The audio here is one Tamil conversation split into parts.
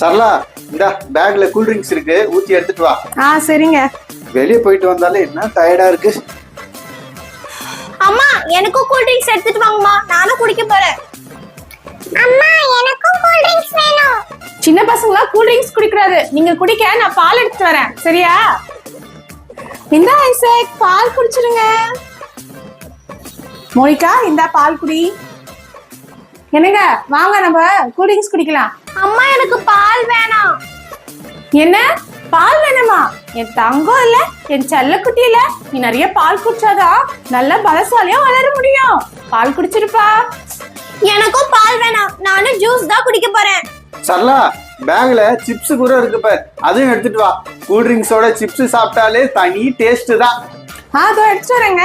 சரளா இந்த பேக்ல கூல் ட்ரிங்க்ஸ் இருக்கு. ஊத்தி எடுத்துட்டு வா. ஆ சரிங்க. வெளியே போயிட்டு வந்தாலே என்ன டயர்டா இருக்கு? அம்மா எனக்கும் கூல் ட்ரிங்க்ஸ் எடுத்துட்டு வாங்கம்மா. நானும் குடிக்க போறேன். அம்மா எனக்கும் கூல் ட்ரிங்க்ஸ் வேணும். சின்ன பசங்களா கூல் ட்ரிங்க்ஸ் குடிக்கூடாது நீங்க குடிக்க நான் பால் எடுத்துட்டு வரேன். சரியா? இந்த ஐசக் பால் குடிச்சிருங்க. மோனிகா இந்த பால் குடி. என்னங்க வாங்க நம்ம கூல் ட்ரிங்க்ஸ் குடிக்கலாம். அம்மா எனக்கு பால் வேணாம். என்ன? பால் வேணுமா? என் தங்கம் இல்ல என் செல்லக்குட்டி இல்ல. நீ நிறைய பால் குடிச்சாதான் நல்ல பலசாலியா வளர முடியும். பால் குடிச்சிருப்பா. எனக்கும் பால் வேணாம். நானும் ஜூஸ் தான் குடிக்க போறேன். சரளா பேக்ல சிப்ஸ் கூட இருக்கு பாரு. அதையும் எடுத்துட்டு வா. கூல் ட்ரிங்க்ஸோட சிப்ஸ் சாப்பிட்டாலே தனி டேஸ்ட் தான். ஆ அதோ எடுத்துட்டு வரேங்க.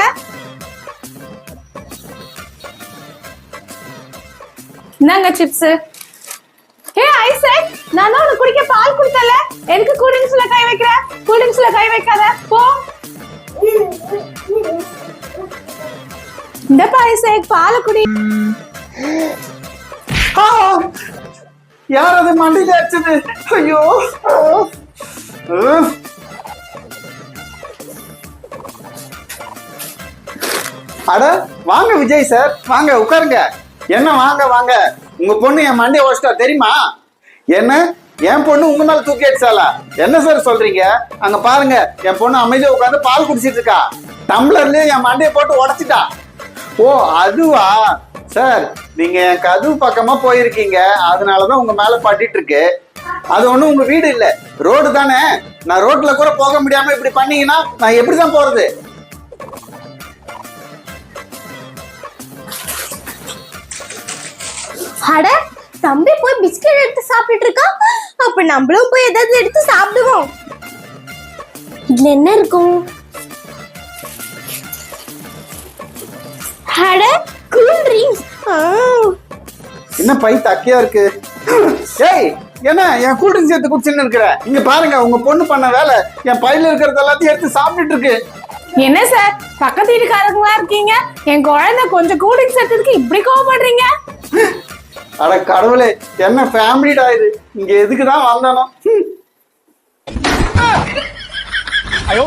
இந்தாங்க சிப்ஸ் ஏ ஐசக் நான் உனக்கு குடிக்க பால் கொடுத்தல. எனக்கு கூல் ட்ரிங்க்ஸ்ல கை வைக்கிற? கூல் ட்ரிங்க்ஸ்ல கை வைக்காத. போ. இந்தப்பா ஐசக் பால் குடி. யார் அது மண்டியில அடிச்சது? ஐயோ. அட வாங்க விஜய் சார். வாங்க உட்காருங்க. என்ன வாங்க வாங்க. உங்க பொண்ணு என் மண்டையை வச்சிட்டா தெரியுமா? என்ன? என் பொண்ணு உங்க மேல தூக்கி அடிச்சாலா என்ன சார் சொல்றீங்க? அங்க பாருங்க என் பொண்ணு அமைதியா உட்காந்து பால் குடிச்சிட்டு இருக்கா. டம்ளர்லயே என் மண்டைய போட்டு உடச்சிட்டா. ஓ அதுவா? சார் நீங்க என் கதவு பக்கமா போயிருக்கீங்க. அதனாலதான் உங்க மேல பட்டிட்டு இருக்கு. அது ஒண்ணும் உங்க வீடு இல்ல. ரோடு தானே. நான் ரோட்ல கூட போக முடியாம இப்படி பண்ணீங்கன்னா நான் எப்படிதான் போறது? அட தம்பி போய் பிஸ்கட் எடுத்து சாப்பிட்டுட்டு இருக்கான் அப்ப நம்மளும் போய் ஏதாவது எடுத்து சாப்பிடுவோம். இதுல என்ன இருக்கும்? அட கூல் ட்ரிங்க்ஸ் என்ன பை தக்கையா இருக்கு? ஏய் என்ன? என் கூல் ட்ரிங்க்ஸ் எடுத்து குடிச்சுன்னு இருக்கிற? இங்க பாருங்க உங்க பொண்ணு பண்ண வேலை. என் பையில இருக்கிறது எல்லாத்தையும் எடுத்து சாப்பிட்டுட்டு இருக்கு. என்ன சார்? பக்கத்து வீட்டுக்காரங்களா இருக்கீங்க. என் குழந்தை கொஞ்சம் கூல் ட்ரிங்க்ஸ் எடுத்ததுக்கு இப்படி கோவப்படுறீங்க? அட கடவுளே என்ன ஃபேமிலிடா இது? இங்க எதுக்கு தான் வந்தானோ? ஐயோ